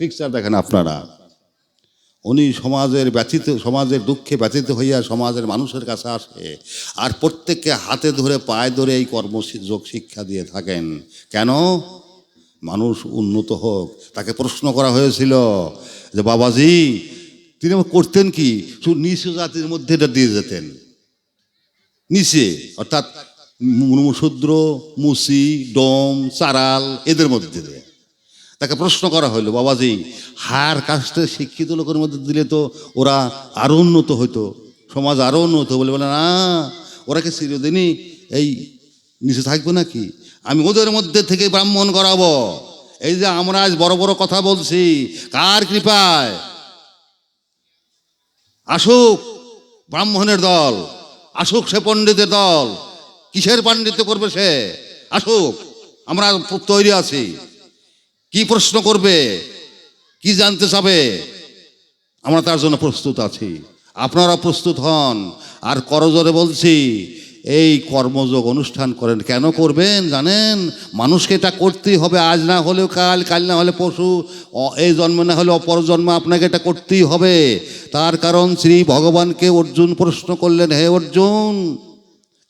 Picture দেখেন আপনারা। উনি সমাজের ব্যথিত, সমাজের দুঃখে ব্যথিত হইয়া সমাজের মানুষের কাছে আসে আর প্রত্যেককে হাতে ধরে, পায়ে ধরে এই কর্মযোগ শিক্ষা দিয়ে থাকেন। কেন? মানুষ উন্নত হোক। তাকে প্রশ্ন করা হয়েছিল যে, বাবাজি, তিনি করতেন কি? শুধু নিচু জাতির মধ্যে এটা দিয়ে যেতেন। নিচে, অর্থাৎ মুশূদ্র মুসি, ডোম, চারাল, এদের মধ্যে দিয়ে। তাকে প্রশ্ন করা হলো বাবাজি, হার কাস্টে শিক্ষিত লোকের মধ্যে দিলে তো ওরা আরও উন্নত হতো সমাজ আরও উন্নত বলে বলে, না, ওরা কি চিরদিনই এই নিচে থাকবে নাকি? আমি ওদের মধ্যে থেকে ব্রাহ্মণ করাবো। এই যে আমরা আজ বড় বড় কথা বলছি, কার কৃপায়? আসুক ব্রাহ্মণের দল, আসুক সে পণ্ডিতের দল, কিসের পাণ্ডিত্য করবে সে? আসুক, আমরা তৈরি আছি। কি প্রশ্ন করবে? কি জানতে চাবে? আমরা তার জন্য প্রস্তুত আছি। আপনারা প্রস্তুত হন। আর করজোরে বলছি, এই কর্মযোগ অনুষ্ঠান করেন, কেন করবেন জানেন? মানুষকে এটা করতেই হবে, আজ না হলেও কাল কাল না হলে পশু এই জন্ম না হলে অপর জন্ম আপনাকে এটা করতেই হবে। তার কারণ শ্রী ভগবানকে অর্জুন প্রশ্ন করলেন, হে অর্জুন!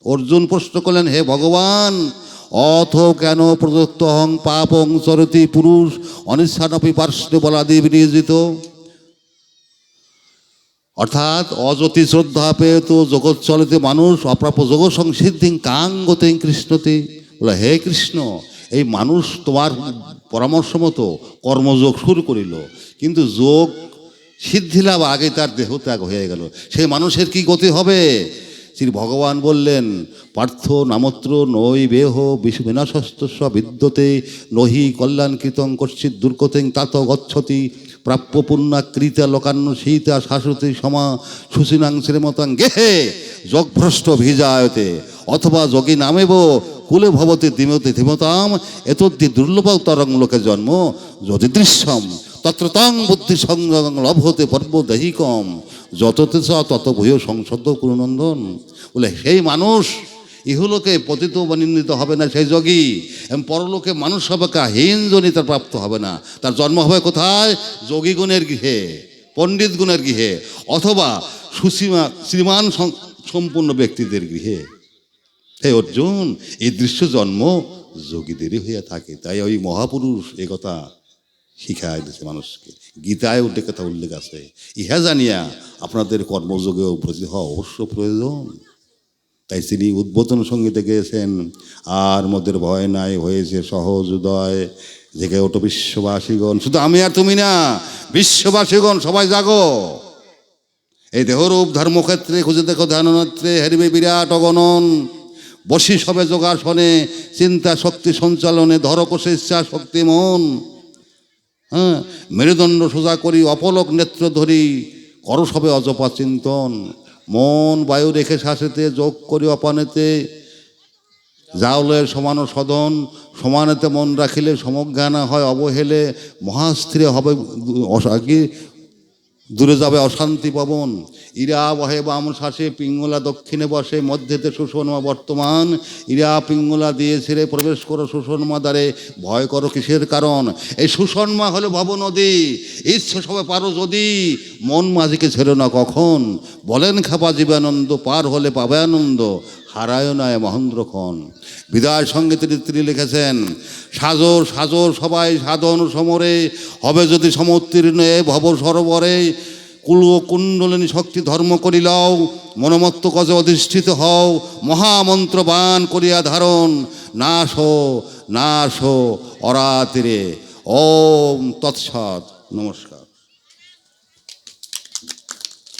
অর্জুন প্রশ্ন করলেন, হে ভগবান! অথ কেন প্রদত্ত হং পাপং চরতি পুরুষ অনিচ্ছানপি পার্শ্বে বলাদি নিয়োজিত? অর্থাৎ অযতি শ্রদ্ধা পেয়ে তো জগৎ চলিতে মানুষ, অপ্রাপ্য যোগ সংসিদ্ধি কাং গতে কৃষ্ণতে। বলে, হে কৃষ্ণ, এই মানুষ তোমার পরামর্শ মতো কর্মযোগ শুরু করিল, কিন্তু যোগ সিদ্ধি লাভ আগে তার দেহ ত্যাগ হয়ে গেল। সেই মানুষের কি গতি হবে? শ্রী ভগবান বললেন, পার্থ নামত্র নৈ বেহ বিনাশস্ত বিদ্যতে, নহি কল্যাণকৃতং কশ্চিৎ দুর্গতেং তাত গচ্ছতি প্রাপ্য পুণ্যাকৃতা লোকান্ন সীতা শাশ্বতী সমা সুসিনাং শ্রীমতাং গেহে যোগভ্রষ্ট ভিজায়তে, অথবা যোগী নামেব কুলে ভবতে দিমতে ধীমতাম এতদ্দি দুর্লভ তরং লোকে জন্ম, যদি দৃশ্যম, তত্র তং বুদ্ধি সংযম লভতে পর্ব দহিকম যততে চ, তত ভূয় সংসদ কুরুনন্দন বলে, সেই মানুষ, ইহলোকে পতিত নিন্দিত হবে না সেই যোগী। এবং পরলোকে মানুষ হবে হীন জনি তার প্রাপ্ত হবে না। তার জন্ম হবে কোথায়? যোগী গুণের গৃহে পণ্ডিত গুণের গৃহে, অথবা সুসীমা, শ্রীমান সম্পূর্ণ ব্যক্তিদের গৃহে। হে অর্জুন, এই দৃশ্য জন্ম যোগীদেরই হয়ে থাকে। তাই ওই মহাপুরুষ এ কথা শিখায় দিয়েছে মানুষকে। গীতায় উল্লেখ কথা উল্লেখ আছে। ইহা জানিয়া আপনাদের কর্মযোগে উপস্থিত হওয়া অবশ্য প্রয়োজন। তাই তিনি উদ্বোধন সঙ্গীতে গেয়েছেন, আর মদের ভয় নাই, হয়েছে সহজ উদয়। জেগে ওঠো বিশ্ববাসীগণ। শুধু আমি আর তুমি না, বিশ্ববাসীগণ, সবাই জাগো। এই দেহরূপ ধর্মক্ষেত্রে খুঁজে দেখো ধ্যাননেত্রে, হেরবে বিরাট অগণন। বসি সবে যোগাসনে, চিন্তা শক্তি সঞ্চালনে, ধরকোষে ইচ্ছা শক্তি মন। হ্যাঁ মেরুদণ্ড সোজা করি, অপলক নেত্র ধরি, করো সবে অজপা চিন্তন। মন বায়ু রেখে শ্বাসেতে যোগ করি অপানেতে। জাউলের সমান সদন, সমানেতে মন রাখিলে সমজ্ঞানা হয়, অবহেলে মহাস্থিরে হবে কি দূরে যাবে অশান্তি পবন ইরা বহে বাম শ্বাসে পিঙ্গলা দক্ষিণে বসে, মধ্যেতে শোষণমা বর্তমান। ইরা পিঙ্গলা দিয়ে ছেড়ে প্রবেশ করো শোষণমা দ্বারে। ভয় করো কিসের কারণ? এই শোষণমা হলো ভব নদী। ইচ্ছে সবে পারো যদি। মন মাঝিকে ছেড়ো না কখন? বলেন খাপা জীবানন্দ, পার হলে পাবে আনন্দ। হারায় নয় মহেন্দ্রক্ষণ বিদায় সঙ্গে তিনি তিনি লিখেছেন, সাজর সাজর সবাই সাধন সমরে, হবে যদি সমুত্তীর্ণ ভব সরোবরে, কুল কুণ্ডলিনী শক্তি ধর্ম করিলাও, মনোমত্ত গজে অধিষ্ঠিত হও, মহামন্ত্র বান করিয়া ধারণ, নাশ নাশ, অরাতিরে। ওম তৎসৎ। নমস্কার।